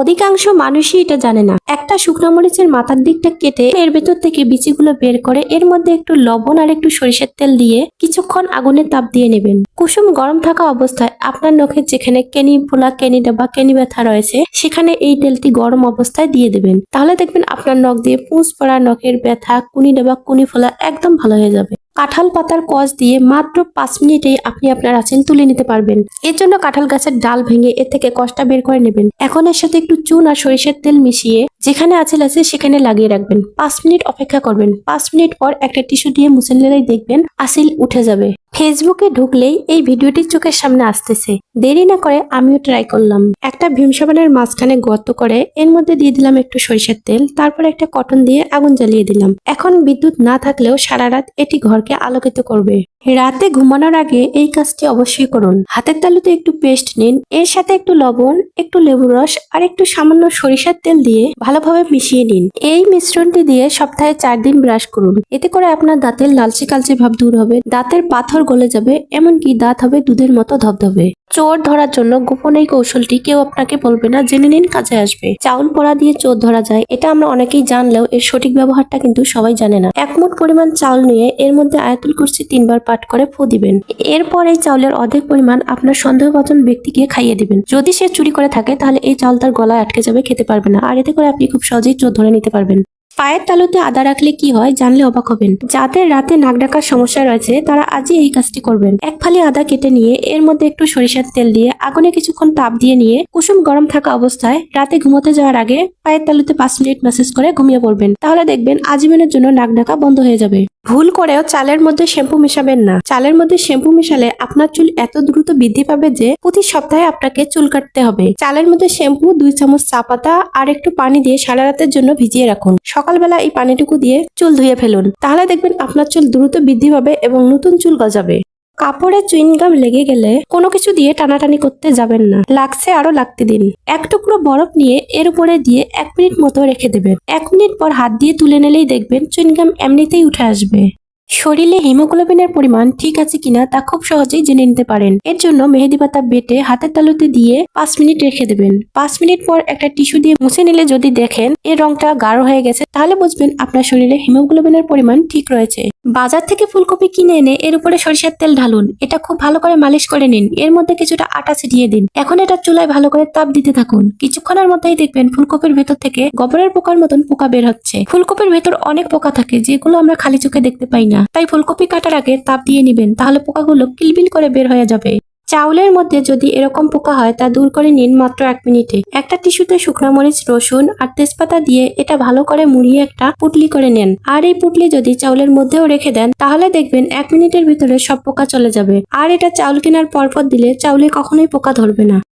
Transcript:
অধিকাংশ মানুষই এটা জানে না। একটা শুকনো মরিচের মাথার দিকটা কেটে এর ভেতর থেকে বিচিগুলো বের করে এর মধ্যে একটু লবণ আর একটু সরিষার তেল দিয়ে কিছুক্ষণ আগুনে তাপ দিয়ে নেবেন। কুসুম গরম থাকা অবস্থায় আপনার নখের যেখানে কেনি ফোলা কেনি ডাবা, কেনি ব্যথা রয়েছে, সেখানে এই তেলটি গরম অবস্থায় দিয়ে দেবেন। তাহলে দেখবেন আপনার নখ দিয়ে পুঁজ পড়া, নখের ব্যথা, কুনি ডাবা, কুনি ফোলা একদম ভালো হয়ে যাবে। কাঁঠাল পাতার কষ দিয়ে মাত্র পাঁচ মিনিটেই আপনি আপনার আঁচিল তুলে নিতে পারবেন। এর জন্য কাঁঠাল গাছের ডাল ভেঙে এর থেকে কষটা বের করে নেবেন। এখন এর সাথে একটু চুন আর সরিষের তেল মিশিয়ে যেখানে আঁচিল আছে সেখানে লাগিয়ে রাখবেন। পাঁচ মিনিট অপেক্ষা করবেন। পাঁচ মিনিট পর একটা টিস্যু দিয়ে মুছে নিলেই দেখবেন আঁচিল উঠে যাবে। ফেসবুকে ঢুকলেই এই ভিডিওটি চোখের সামনে আসতেছে। দেরি না করে আমিও ট্রাই করলাম। একটা ভীম সাবানের মাঝখানে গর্ত করে এর মধ্যে দিয়ে দিলাম একটু সরিষার তেল, তারপর একটা কটন দিয়ে আগুন জ্বালিয়ে দিলাম। এখন বিদ্যুৎ না থাকলেও সারা রাত এটি ঘরকে আলোকিত করবে। রাতে ঘুমানোর আগে এই কাজটি অবশ্যই করুন। হাতের তালুতে একটু পেস্ট নিন। এর সাথে একটু লবণ, একটু লেবু রস আর একটু সামান্য সরিষার তেল দিয়ে ভালোভাবে মিশিয়ে নিন। এই মিশ্রণটি দিয়ে সপ্তাহে চার দিন ব্রাশ করুন। এতে করে আপনার দাঁতের লালচে কালচে ভাব দূর হবে। দাঁতের পাথর গলে যাবে, এমনকি দাঁত হবে দুধের মতো ধবধবে। চোর ধরার জন্য গোপন এই কৌশলটি কেউ আপনাকে বলবে না, জেনে নিন কাজে আসবে। চাউল পড়া দিয়ে চোর ধরা যায়, এটা আমরা অনেকেই জানলেও এর সঠিক ব্যবহারটা কিন্তু সবাই জানে না। এক মুঠ পরিমাণ চাউল নিয়ে এর মধ্যে আয়াতুল কুরসি তিনবার পাঠ করে ফু দিবেন। এরপর এই চাউলের অর্ধেক পরিমাণ আপনার সন্দেহভাজন ব্যক্তিকে খাইয়ে দিবেন। যদি সে চুরি করে থাকে, তাহলে এই চাউল তার গলায় আটকে যাবে, খেতে পারবে না। আর এতে করে আপনি খুব সহজেই চোর ধরে নিতে পারবেন। পায়ের তালুতে আদা রাখলে কি হয় জানলে অবাক হবেন। যাদের রাতে নাক ডাকার সমস্যা রয়েছে, তারা আজই এই কাজটি করবেন। এক ফালি আদা কেটে নিয়ে, এর মধ্যে একটু সরিষার তেল দিয়ে, আগুনে কিছুক্ষণ তাপ দিয়ে নিয়ে, কুসুম গরম থাকা অবস্থায় রাতে ঘুমোতে যাওয়ার আগে পায়ের তালুতে পাঁচ মিনিট ম্যাসেজ করে ঘুমিয়ে পড়বেন। তাহলে দেখবেন আজীবনের জন্য নাক ডাকা বন্ধ হয়ে যাবে। ভুল করেও চালের মধ্যে শ্যাম্পু মেশাবেন না। চালের মধ্যে শ্যাম্পু মেশালে আপনার চুল এত দ্রুত বৃদ্ধি পাবে যে প্রতি সপ্তাহে আপনাকে চুল কাটতে হবে। চালের মধ্যে শ্যাম্পু, দুই চামচ চা পাতা আর একটু পানি দিয়ে সারা রাতের জন্য ভিজিয়ে রাখুন। সকালবেলা এই পানিটুকু দিয়ে চুল ধুয়ে ফেলুন। তাহলে দেখবেন আপনার চুল দ্রুত বৃদ্ধি পাবে এবং নতুন চুল গজাবে। কাপড়ে চুইনগাম লেগে গেলে কোনো কিছু দিয়ে টানাটানি করতে যাবেন না। লাগছে আরও লাগতে দিন। এক টুকরো বরফ নিয়ে এর উপরে দিয়ে এক মিনিট মতো রেখে দেবেন। এক মিনিট পর হাত দিয়ে তুলে নিলেই দেখবেন চুইনগাম এমনিতেই উঠে আসবে। শরীরে হিমোগ্লোবিনের পরিমাণ ঠিক আছে কিনা তা খুব সহজেই জেনে নিতে পারেন। এর জন্য মেহেদি পাতা বেটে হাতের তালুতে দিয়ে পাঁচ মিনিট রেখে দেবেন। পাঁচ মিনিট পর একটা টিস্যু দিয়ে মুছে নিলে যদি দেখেন এর রংটা গাঢ় হয়ে গেছে, তাহলে বুঝবেন আপনার শরীরে হিমোগ্লোবিনের পরিমাণ ঠিক রয়েছে। বাজার থেকে ফুলকপি কিনে এনে এর উপরে সরিষার তেল ঢালুন। এটা খুব ভালো করে মালিশ করে নিন। এর মধ্যে কিছুটা আটা ছিটিয়ে দিন। এখন এটা চুলায় ভালো করে তাপ দিতে থাকুন। কিছুক্ষণের মধ্যেই দেখবেন ফুলকপির ভেতর থেকে গোবরের পোকার মতন পোকা বের হচ্ছে। ফুলকপির ভেতর অনেক পোকা থাকে, যেগুলো আমরা খালি চোখে দেখতে পাই না। তাই ফুলকপি কাটার আগে তাপ দিয়ে নিবেন, তাহলে পোকাগুলো কিলবিল করে বের হয়ে যাবে। চাউলের মধ্যে যদি এরকম পোকা হয়, তা দূর করে নিন মাত্র এক মিনিটে। একটা টিস্যুতে শুকনো মরিচ, রসুন আর তেজপাতা দিয়ে এটা ভালো করে মুড়িয়ে একটা পুটলি করে নেন। আর এই পুটলি যদি চাউলের মধ্যেও রেখে দেন, তাহলে দেখবেন এক মিনিটের ভিতরে সব পোকা চলে যাবে। আর এটা চাউল কেনার পরপর দিলে চাউলে কখনোই পোকা ধরবে না।